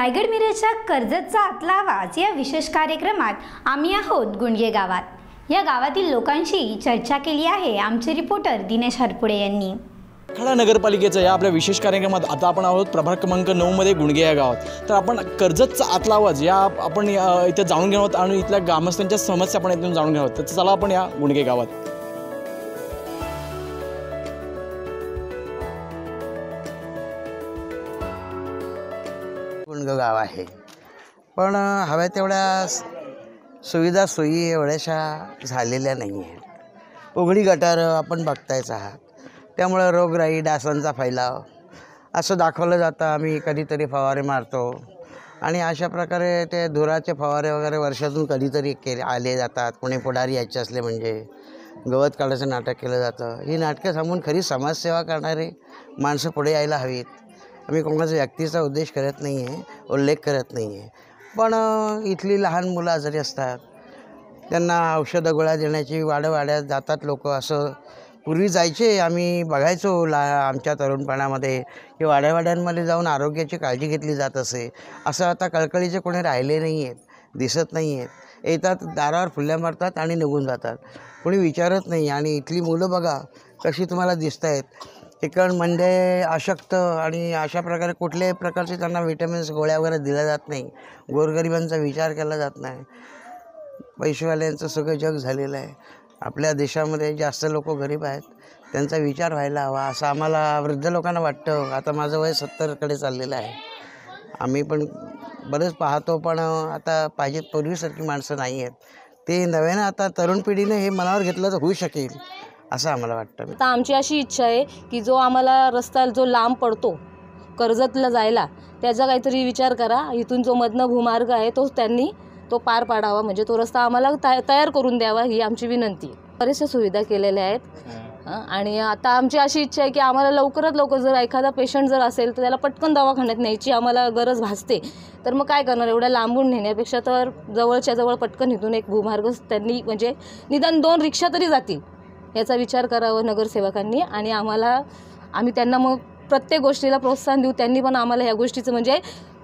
रायगड मिरजच्या कर्जतचा आतला आवाज या विशेष कार्यक्रमात आम्ही आहोत गुंडगे गावात. या गावातील लोकांशी चर्चा केली आहे आमचे रिपोर्टर दिनेश हरपुडे यांनी. खडा नगरपालिकेचं या आपल्या विशेष कार्यक्रमात आता आपण आहोत. प्रभाग क्रमांक नऊमध्ये गुणगे या गावात. तर आपण कर्जतचा आतला आवाज या आपण इथं जाणून घेणार आहोत आणि इथल्या ग्रामस्थांच्या समस्या आपण इथून जाणून घेणार आहोत. तर चला आपण या गुणगे गावात. गुणग गाव आहे. पण हव्या तेवढ्या सुविधा सोयी एवढ्याशा झालेल्या नाही आहेत उघडी गटारं आपण बघतायच आहात. त्यामुळं रोगराई डासांचा फैलाव असं दाखवलं जातं. आम्ही कधीतरी फवारे मारतो. आणि अशा प्रकारे ते धुराचे फवारे वगैरे वर्षातून कधीतरी केले आले जातात. कोणी पुढारी यायचे असले म्हणजे गवत काढायचं नाटक केलं जातं. ही नाटकं थांबून खरी समाजसेवा करणारे माणसं पुढे यायला हवीत. आम्ही कोणाच्या व्यक्तीचा उद्देश करत नाही आहे उल्लेख करत नाही आहे पण इथली लहान मुलं आजारी असतात. त्यांना औषधं गोळ्या देण्याची वाड्यावाड्यात जातात लोक. असं पूर्वी जायचे आम्ही बघायचो ला आमच्या तरुणपणामध्ये की वाड्यावाड्यांमध्ये जाऊन आरोग्याची काळजी घेतली जात असे. असं आता कळकळीचे कोणी राहिले नाही आहेत दिसत नाही आहेत येतात दारावर फुल्या मारतात आणि निघून जातात. कोणी विचारत नाही. आणि इथली मुलं बघा कशी तुम्हाला दिसत आहेत इकड म्हणजे अशक्त आणि अशा प्रकारे कुठल्याही प्रकारचे त्यांना विटॅमिन्स गोळ्या वगैरे दिल्या जात नाही. गोरगरिबांचा विचार केला जात नाही. पैसेवाल्यांचं सगळं जग झालेलं आहे. आपल्या देशामध्ये जास्त लोक गरीब आहेत. त्यांचा विचार व्हायला हवा. असं आम्हाला वृद्ध लोकांना वाटतं. आता माझं वय सत्तरकडे चाललेलं आहे. आम्ही पण बरेच पाहतो पण आता पाहिजेत पूर्वीसारखी माणसं नाही आहेत. ते नव्यानं आता तरुण पिढीने हे मनावर घेतलं तर होऊ शकेल. असं आम्हाला वाटतं. आता आमची अशी इच्छा आहे की जो आम्हाला रस्ता जो लांब पडतो कर्जतला जायला त्याचा काहीतरी विचार करा. इथून जो मधनं भूमार्ग आहे तो त्यांनी तो पार पाडावा. म्हणजे तो रस्ता आम्हाला तया- तयार करून द्यावा ही आमची विनंती आहे. बऱ्याचशा सुविधा केलेल्या आहेत. हं, आणि आता आमची अशी इच्छा आहे की आम्हाला लवकरात लवकर जर एखादा पेशंट जर असेल तर त्याला पटकन दवाखान्यात न्यायची आम्हाला गरज भासते. तर मग काय करणार? एवढ्या लांबून नेण्यापेक्षा तर जवळच्या जवळ पटकन इथून एक भूमार्ग त्यांनी म्हणजे निदान दोन रिक्षा तरी जातील. याचा विचार करावा नगरसेवकांनी आणि आम्हाला आम्ही त्यांना मग प्रत्येक गोष्टीला प्रोत्साहन देऊ. त्यांनी पण आम्हाला ह्या गोष्टीचं म्हणजे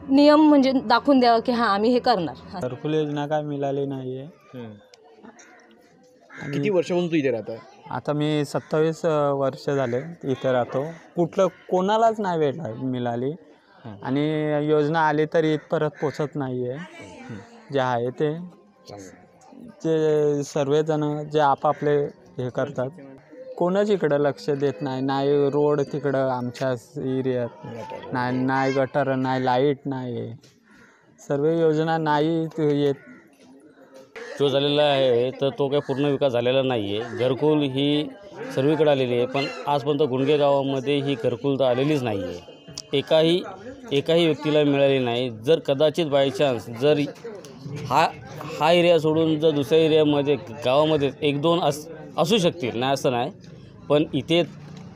नियम म्हणजे दाखवून द्यावा की हां आम्ही हे करणार. घरकुल योजना काय मिळाली नाही आहे किती वर्षापासून तू इथे राहता? आता मी सत्तावीस वर्ष झाले इथे राहतो. कुठलं कोणालाच नाही भेटला मिळाली. आणि योजना आली तरी इथपर्यंत पोचत नाही आहे जे आहे ते. जे सर्वजण जे आपापले हे करतात. कोणच इकडं लक्ष देत नाही. नाही रोड तिकडं आमच्या एरियात. नाही नाही गटर नाही लाइट नाही सर्व योजना नाही येत. जो झालेला आहे तर तो काही पूर्ण विकास झालेला नाही आहे घरकुल ही सर्वीकडे आलेली आहे पण आजपर्यंत गुंडगे गावामध्ये ही घरकुल तर आलेलीच नाही आहे एकाही एकाही व्यक्तीला मिळाली नाही. जर कदाचित बाय चान्स जर हा हा एरिया सोडून जर दुसऱ्या एरियामध्ये गावामध्ये एक दोन अस असू शकतील नाही असं नाही. पण इथे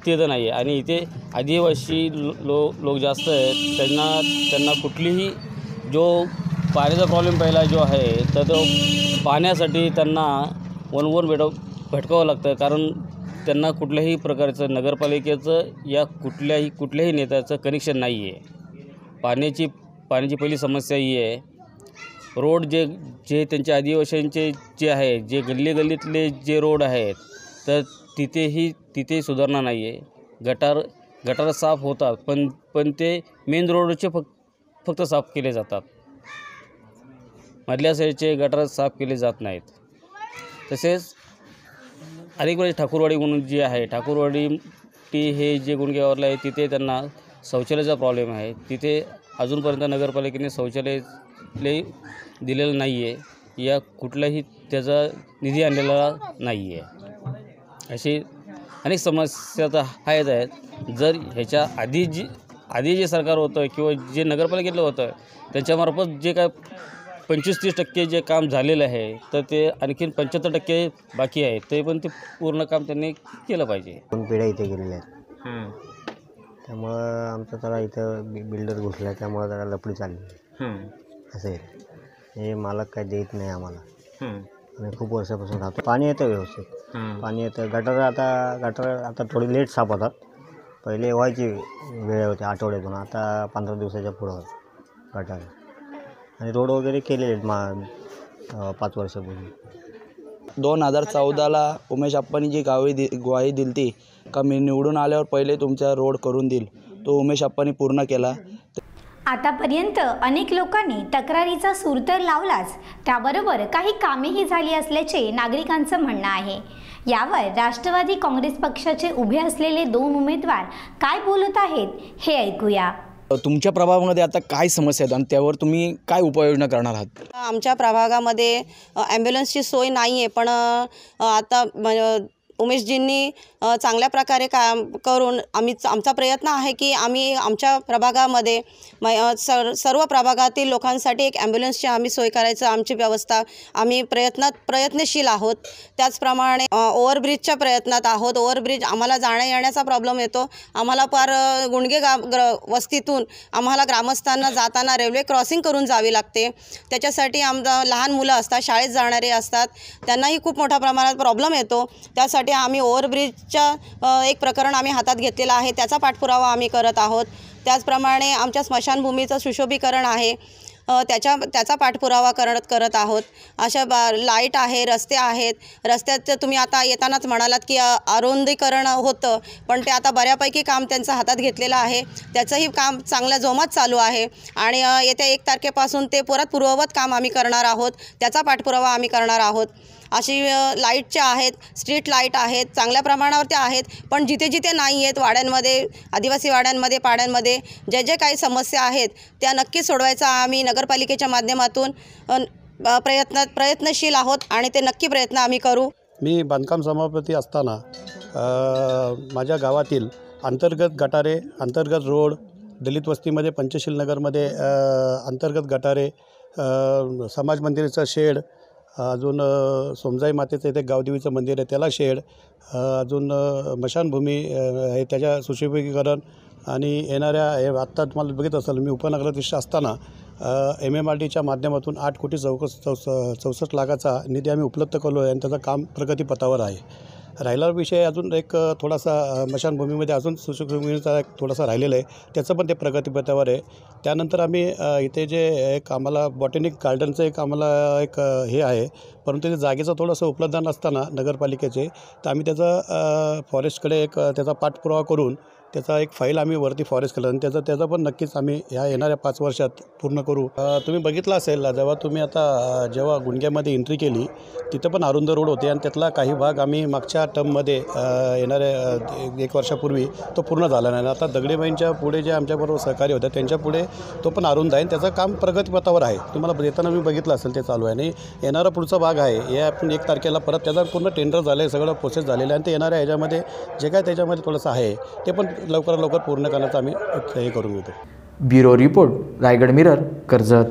ते तर नाही आहे आणि इथे आदिवासी लो लोक जास्त आहेत त्यांना त्यांना कुठलीही जो पाण्याचा प्रॉब्लेम पहिला जो आहे तर तो पाण्यासाठी त्यांना वन वन भेट भटकावं लागतं. कारण त्यांना कुठल्याही प्रकारचं नगरपालिकेचं या कुठल्याही कुठल्याही नेत्याचं कनेक्शन नाही आहे पाण्याची पाण्याची पहिली समस्या ही आहे. रोड जे जे त्यांच्या आदिवासींचे जे आहे जे गल्ली गल्लीतले जे रोड आहेत तर तिथेही तिथे सुधारणा नाही आहे गटार गटार साफ होतात पण पण ते मेन रोडचे फक्त फक्त साफ केले जातात. मधल्या साईडचे गटार साफ केले जात नाहीत. तसेच अनेक वेळेस ठाकूरवाडी म्हणून जी आहे ठाकूरवाडी टी हे जे गुणगेवारला आहे तिथे त्यांना शौचालयाचा प्रॉब्लेम आहे. तिथे अजूनपर्यंत नगरपालिकेने शौचालय लय दिलेलं नाही आहे या कुठलाही त्याचा निधी आणलेला नाही आहे अशी अनेक समस्या तर आहेत आहेत. जर ह्याच्या आधी जी आधी जे सरकार होतं किंवा जे नगरपालिकेतलं होतं त्यांच्यामार्फत जे काय पंचवीस तीस टक्के जे काम झालेलं आहे तर ते आणखीन पंच्याहत्तर टक्के बाकी आहे. ते पण ते पूर्ण काम त्यांनी केलं पाहिजे. दोन पिढ्या इथे गेलेल्या आहेत. त्यामुळं आमचं जरा इथं बिल्डर घुसला त्यामुळं जरा लपडी चालली. असं आहे. हे मालक काय देत नाही आम्हाला. आम्ही खूप वर्षापासून राहतो. पाणी येतं व्यवस्थित. पाणी येतं. गटर आता गटर आता थोडी लेट साफ होतात पहिले व्हायची वेळ होती आठवड्यातून. आता पंधरा दिवसाच्या पुढं होत गटार आणि रोड वगैरे केलेले आहेत मा पाच वर्षापूर्वी. दोन हजार चौदाला उमेश आप्पांनी जी गावी दि ग्वाही दिली ती का मी निवडून आल्यावर पहिले तुमचा रोड करून देईल. तो उमेश आप्पांनी पूर्ण केला. आतापर्यंत अनेक लोकांनी तक्रारीचा सूर तर लावलाच. त्याबरोबर काही कामेही झाली असल्याचे नागरिकांचं म्हणणं आहे. यावर राष्ट्रवादी काँग्रेस पक्षाचे उभे असलेले दोन उमेदवार काय बोलत आहेत हे ऐकूया. तुमच्या प्रभावामध्ये आता काय समस्या आहेत आणि त्यावर तुम्ही काय उपाययोजना करणार आहात? आमच्या प्रभागामध्ये ॲम्ब्युलन्सची सोय नाही आहे पण आता उमेशजींनी चांगल्या प्रकारे काम करून आम्ही आमचा प्रयत्न आहे की आम्ही आमच्या प्रभागामध्ये म सर सर्व प्रभागातील लोकांसाठी एक ॲम्ब्युलन्सची आम्ही सोय करायचं आमची व्यवस्था आम्ही प्रयत्नात प्रयत्नशील आहोत. त्याचप्रमाणे ओव्हरब्रिजच्या प्रयत्नात आहोत. ओव्हरब्रिज आम्हाला जाण्या येण्याचा प्रॉब्लेम येतो. आम्हाला फार गुणगे गा ग्र वस्तीतून आम्हाला ग्रामस्थांना जाताना रेल्वे क्रॉसिंग करून जावी लागते. त्याच्यासाठी आम लहान मुलं असतात शाळेत जाणारे असतात त्यांनाही खूप मोठ्या प्रमाणात प्रॉब्लेम येतो. त्यासाठी आम्ही ओव्हरब्रिजच्या एक प्रकरण आम्ही हातात घेतलेलं आहे. त्याचा पाठपुरावा आम्ही करत आहोत. त्याचप्रमाणे आमच्या स्मशानभूमीचं सुशोभीकरण आहे. त्याच्या त्याचा पाठपुरावा करत करत आहोत. अशा बा लाइट आहे रस्ते आहेत. रस्त्यात तुम्ही आता येतानाच म्हणालात की अरुंदीकरण होतं. पण ते आता बऱ्यापैकी काम त्यांचं हातात घेतलेलं आहे. त्याचंही काम चांगल्या जोमात चालू आहे. आणि येत्या एक तारखेपासून ते परत पूर्ववत काम आम्ही करणार आहोत. त्याचा पाठपुरावा आम्ही करणार आहोत. अशी लाईटच्या आहेत स्ट्रीट लाइट आहेत चांगल्या प्रमाणावर त्या आहेत पण जिथे जिथे नाही आहेत वाड्यांमध्ये आदिवासी वाड्यांमध्ये पाड्यांमध्ये जे ज्या काही समस्या आहेत त्या नक्की सोडवायचा आम्ही नगरपालिकेच्या माध्यमातून प्रयत्न प्रयत्नशील आहोत आणि ते नक्की प्रयत्न आम्ही करू. मी बांधकाम सभापती असताना माझ्या गावातील अंतर्गत गटारे अंतर्गत रोड दलित वस्तीमध्ये पंचशील नगरमध्ये अंतर्गत गटारे समाज मंदिराचा शेड अजून सोमजाई मातेचं इथे गावदेवीचं मंदिर आहे त्याला शेड. अजून मशानभूमी हे आहे त्याच्या सुशोभीकरण आणि येणाऱ्या हे आत्ता तुम्हाला बघित असाल मी उपनगराध्यक्ष असताना एम एम आर डीच्या माध्यमातून आठ कोटी चौकस चौस चौसष्ट लाखाचा निधी आम्ही उपलब्ध केलो आहे आणि त्याचं काम प्रगतीपथावर आहे. राहिला विषय अजून एक थोडासा मशानभूमीमध्ये अजून सुशोभीचा एक थोडासा राहिलेला आहे. त्याचं पण ते प्रगतीपथावर आहे. त्यानंतर आम्ही इथे जे एक आम्हाला बॉटॅनिक गार्डनचं एक आम्हाला एक हे आहे. परंतु ते जागेचं थोडंसं उपलब्ध नसताना नगरपालिकेचे तर आम्ही त्याचं फॉरेस्टकडे एक त्याचा पाठपुरावा करून त्याचा एक फाईल आम्ही वरती फॉरेस्ट केलं. आणि त्याचं त्याचा पण नक्कीच आम्ही ह्या येणाऱ्या पाच वर्षात पूर्ण करू. तुम्ही बघितलं असेल जेव्हा तुम्ही आता जेव्हा गुंडग्यामध्ये एंट्री केली तिथं पण अरुंद रोड होते. आणि त्यातला काही भाग आम्ही मागच्या टर्ममध्ये येणाऱ्या एक- वर्षापूर्वी तो पूर्ण झाला नाही. आणि आता दगडेबाईंच्या पुढे जे आमच्याबरोबर सहकारी होत्या त्यांच्यापुढे तो पण अरुंद आहे. आणि त्याचं काम प्रगतीपथावर आहे. तुम्हाला येताना मी बघितलं असेल ते चालू आहे. आणि येणारा पुढचा भाग आहे या आपण एक तारखेला परत त्याचा पूर्ण टेंडर झालं आहे सगळं प्रोसेस झालेलं आहे. आणि ते येणाऱ्या ह्याच्यामध्ये जे काय त्याच्यामध्ये थोडंसं आहे ते पण लवकरात लवकर पूर्ण करण्याचं आम्ही हे करून घेतो. Bureau report Raigad mirror Karjat.